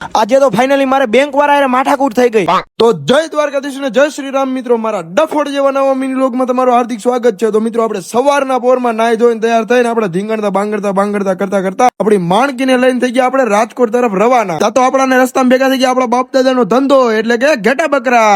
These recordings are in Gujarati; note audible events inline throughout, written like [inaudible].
આજે તો ફાઇનલી મારે બેંક વાળા માથાકૂટ થઈ ગઈ. તો જય દ્વારકાધીશ ને જય શ્રી રામ મિત્રો મારા ડફોડ જેવા નવા મિની લોગમાં તમારું હાર્દિક સ્વાગત છે. તો મિત્રો આપણે સવારના પોરમાં નાઈ ધોઈને તૈયાર થઈને આપણે ધીંગણતા બાંગડતા બાંગડતા કરતા કરતા આપણી માણકીને લઈને થઈ ગયા આપણે રાજકોટ તરફ રવાના. ત્યાં તો આપણાને રસ્તામાં ભેગા થઈ ગયા આપણા બાપ દાદાનો ધંધો એટલે કે ઘેટા બકરા.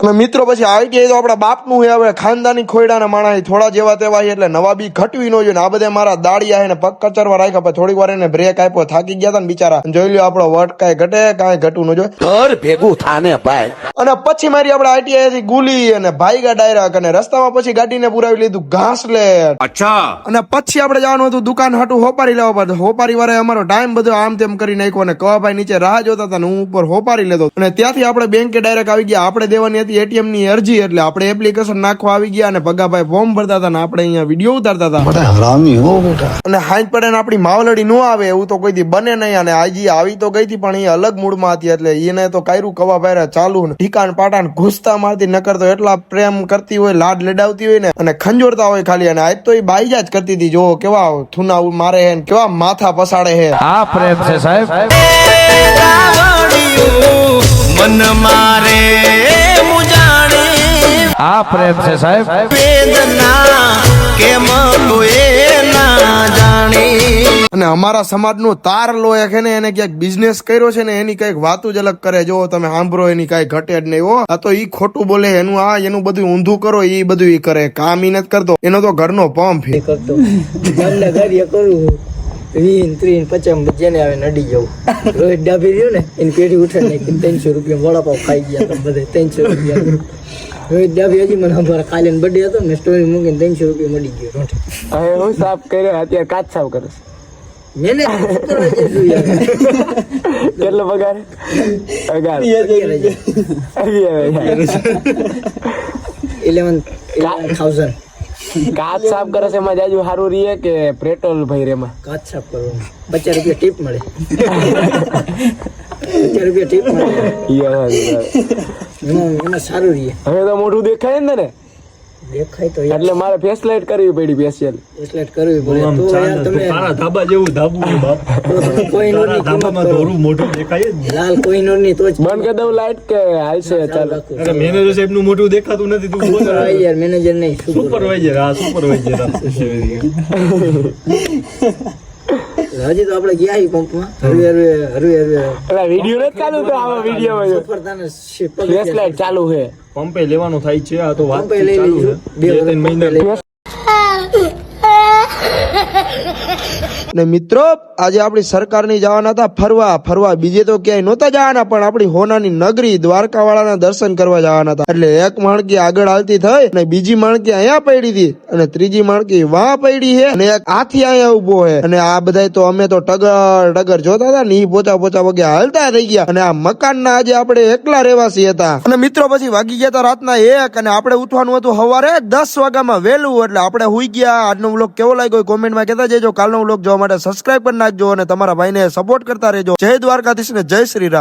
અને મિત્રો પછી આવી ગયા તો આપણા બાપનું છે હવે ખાનદાની ખોયડાના માણા થોડા જેવા તેવા એટલે નવા બી ઘટવી નો જોઈએ. આ બધા મારા દાડિયા એને ને પગ કચરવા રાખ્યા. પછી થોડીક વાર એને બ્રેક આપ્યો થાકી ગયા હતા ને બિચારા. જોઈ લ્યો આપણો વટ કાંઈ ઘટે કાંઈ ઘટવું ન જોઈએ. ઘર ભેગું થાને ભાઈ. અને પછી મારી આપણે આઈટીઆઈ થી ગુલી અને ભાઈગા ડાયરાક અને રસ્તામાં પછી ગાડીને પુરાવી લીધું ઘાસલેટ. અચ્છા. અને પછી આપણે જવાનું હતું દુકાન હાટું હોપારી લેવા પડે હોપારી વાળાએ અમારો ટાઈમ બધો આમ તેમ કરી નાખ્યો અને કવાભાઈ નીચે રાહ જોતા હતા ને હું ઉપર હોપારી લેતો અને ત્યાંથી આપણે બેંકે ડાયરેક્ટ આવી ગયા. આપણે દેવાની હતી એટીએમની અરજી એટલે આપણે એપ્લિકેશન નાખવા આવી ગયા અને ભગાભાઈ ફોર્મ ભરતા હતા ને આપણે અહીંયા વીડિયો ઉતારતા હતા. હરામી હો બેટા. અને હાંજ પડે ને આપણી માવલડી ન આવે એવું તો કોઈ દી બને નહીં અને આજી આવી તો ગઈ હતી પણ એ અલગ મૂડમાં હતી એટલે એને તો કાયરું કવા ભાઈ ચાલુ ને ઠીકાણ પાટાણ ઘૂસતા મારતી નકર તો એટલા પ્રેમ કરતી હોય લાડ લડાવતી હોય ને અને ખંજોરતા હોય ખાલી અને આજ તો એ બાઈજા જ કરતી હતી જો કેવા થુના મારે હે કેવા માથા પસાડે હે. આ પ્રેમ છે સાહેબ. મન મારે આ પ્રેમ છે સાહેબ. વેદના કેમ ના જાણે. અને અમારા સમાજનું તાર લોય છે ને એને ક્યાંક બિઝનેસ કર્યો છે ને એની કંઈક વાતું જ અલગ કરે. જો તમે સાંભળો એની કઈ ઘટે જ નહીં હો. આ તો ઈ ખોટું બોલે એનું આ એનું બધું ઊંધું કરો ઈ બધું ઈ કરે. કામ ઈ નથી કરતો. એનો તો ઘરનો પંપ છે. કરતો ગામના કાર્ય કરું વીન ત્રીન પચાસ જેને આવે નડી જવું. રોહિત ડાભી રહ્યો ને એની પેઢી ઉઠે ને ત્રણસો રૂપિયા વડાપાવ ખાઈ ગયા બધે ત્રણસો રૂપિયા. રોહિત ડાભી મને અમારા કાલે બર્થડે હતો મેં સ્ટોરી મૂકીને ત્રણસો રૂપિયા મળી ગયો હવે હું સાફ કર્યો અત્યારે કાચ સાફ કરે. કેટલો પગાર પગાર ઇલેવન હજાર. અગિયાર હજાર. 11 11,000. કાચ સાફ કરે છે એમાં જાજુ સારું રહીએ કે પેટ્રોલ ભાઈ રે એમાં કાચ સાફ કરવાનું પચાસ રૂપિયા ટીપ મળે [laughs] પચાસ બે વાત છે. એમાં સારું રહીએ હવે તો મોઢું દેખાય ને ને દેખાય તો એટલે મારે ફેસ લાઈટ કરવી પડી ફેશિયલ ફેસલાઇટ કરવી પડે. તો યાર તમે તારા ધાબા જેવું ધાબુ છે બાપ. [laughs] તારા કિંમત ધાબામાં ધોરું મોઢું દેખાય જ ને. લાલની તો જ બંધ કરી દઉં લાઈટ કે હાલશે ચાલો અરે મેનેજર સાહેબનું મોઢું દેખાતું નથી તું બોલ. યાર મેનેજર નહીં સુપરવાઇઝર હા સુપરવાઇઝર [laughs] હજી તો આપણે ગયા ઈ પંપમાં હરવે હરવે હરવે હરવે. એટલે વીડિયો નથી ચાલુ તો આવા શી- ફેસ લાઈટ ચાલુ છે. પંપે લેવાનું થાય છે આ તો વાત પંપે લઈ ચાલુ છે. બે ત્રણ મહિના ને મિત્રો, આજે આપણી સરકારની જવાના હતા, ફરવા ફરવા. બીજે તો ક્યાંય નહોતા જવાના, પણ આપણી હોનાની નગરી દ્વારકા વાળાના દર્શન કરવા જવાના હતા. એટલે એક માણકી આગળ હાલતી થઈ અને બીજી માણકી અહીંયા પડી હતી અને ત્રીજી માણકી વાં પડી છે અને એક હાથી અહીંયા ઊભો છે. અને આ બધા તો અમે તો ટગર ટગર જોતા હતા ને ઈ પોચા પોચા વગે હાલતા થઈ ગયા. અને આ મકાનના આજે આપણે એકલા રહેવાસી હતા. અને મિત્રો, પછી વાગી ગયા હતા રાતના એક અને આપણે ઉઠવાનું હતું સવારે દસ વાગ્યામાં વહેલું. એટલે આપણે હુઈ ગયા. આજનો વ્લોગ કેવો લાગ્યો કોમેન્ટમાં કહેતા જજો. કાલનો વ્લોગ જોવા માટે સબસ્ક્રાઇબ કરી નાખજો અને તમારા ભાઈને સપોર્ટ કરતા રહેજો. જય દ્વારકાધીશ ને જય શ્રી રામ.